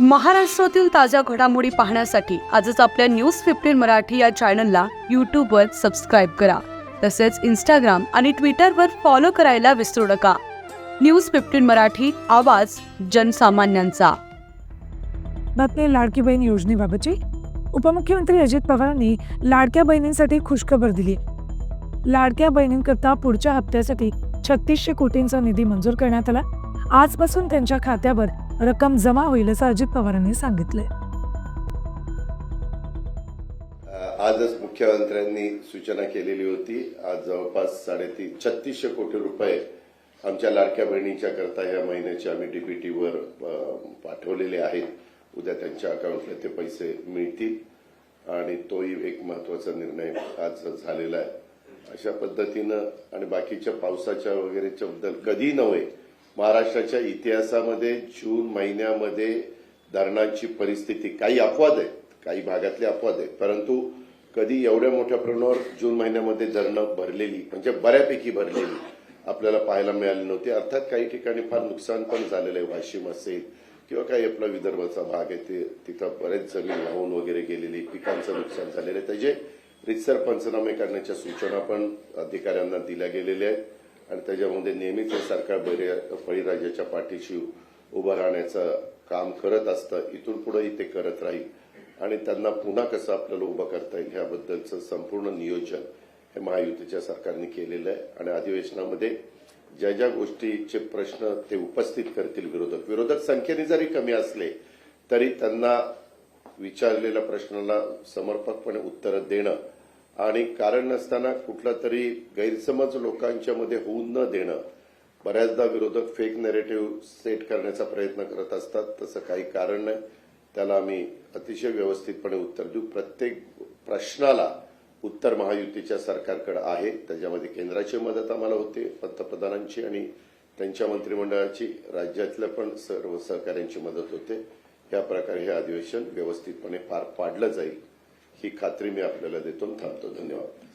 महाराष्ट्रातील ताज्या घडामोडी पाहण्यासाठी आजच आपल्या न्यूज फिफ्टीन मराठी या चॅनलला यूट्यूबवर सबस्क्राईब करा. तसेच इंस्टाग्राम आणि ट्विटरवर फॉलो करायला विसरू नका. न्यूज फिफ्टीन मराठी आवाज जनसामान्यांचा. बातमी लाडकी बहीण योजनेबाबतची? उपमुख्यमंत्री अजित पवारांनी लाडक्या बहिणींसाठी खुशखबर दिली लाडक्या बहिणींकरता पुढच्या हप्त्यासाठी छत्तीसशे कोटींचा निधी मंजूर करण्यात आला. आजपासून त्यांच्या खात्यावर रक्कम जमा होईल असं अजित पवारांनी सांगितलंय. आजच मुख्यमंत्र्यांनी सूचना केलेली होती आज जवळपास साडेतीन छत्तीसशे कोटी रुपये आमच्या लाडक्या बहिणीच्या करता या महिन्याचे आम्ही डीबीटीवर पाठवलेले आहेत. उद्या त्यांच्या अकाउंटला ते पैसे मिळतील आणि तोही एक महत्त्वाचा निर्णय आज झालेला आहे. अशा पद्धतीनं आणि बाकीच्या पावसाच्या वगैरेच्या बद्दल कधी नव्हे महाराष्ट्राच्या इतिहासामध्ये जून महिन्यामध्ये धरणांची परिस्थिती काही अपवाद आहेत काही भागातले अपवाद आहेत. परंतु कधी एवढ्या मोठ्या प्रमाणावर जून महिन्यामध्ये धरणं भरलेली म्हणजे बऱ्यापैकी भरलेली आपल्याला पाहायला मिळाली नव्हती. अर्थात काही ठिकाणी फार नुकसान पण झालेलं आहे. वाशिम असेल किंवा काही आपला विदर्भाचा भाग आहे ते तिथं बरेच जमीन वाहून वगैरे गेलेली पिकांचं नुकसान झालेलं आहे. त्याचे रितसर पंचनामे करण्याच्या सूचना पण अधिकाऱ्यांना दिल्या गेलेल्या आहेत. आणि त्याच्यामध्ये नेहमीच हे सरकार बळीराजाच्या पाठीशी उभं राहण्याचं काम करत असतं. इथून पुढेही ते करत राहील. आणि त्यांना पुन्हा कसं आपल्याला उभं करता येईल ह्याबद्दलचं संपूर्ण नियोजन हे महायुतीच्या सरकारने केलेलं आहे. आणि अधिवेशनामध्ये ज्या ज्या गोष्टीचे प्रश्न ते उपस्थित करतील विरोधक. विरोधक संख्येने जरी कमी असले तरी त्यांना विचारलेल्या प्रश्नाला समर्पकपणे उत्तरं देणं आणि कारण नसताना कुठला तरी गैरसमज लोकांच्या मध्ये होऊ न देणं बऱ्याचदा विरोधक फेक नेरेटिव्ह सेट करण्याचा प्रयत्न करत असतात. तसं काही कारण नाही. त्याला आम्ही अतिशय व्यवस्थितपणे उत्तर देऊ. प्रत्येक प्रश्नाला उत्तर महायुतीच्या सरकारकडे आहे. त्याच्यामध्ये केंद्राची मदत आम्हाला होते पंतप्रधानांची आणि त्यांच्या मंत्रिमंडळाची. राज्यातल्या पण सर्व सहकाऱ्यांची मदत होते. या प्रकारे हे अधिवेशन व्यवस्थितपणे पार पाडलं जाईल. ही खात्री मी आपल्याला देतो थांबतो धन्यवाद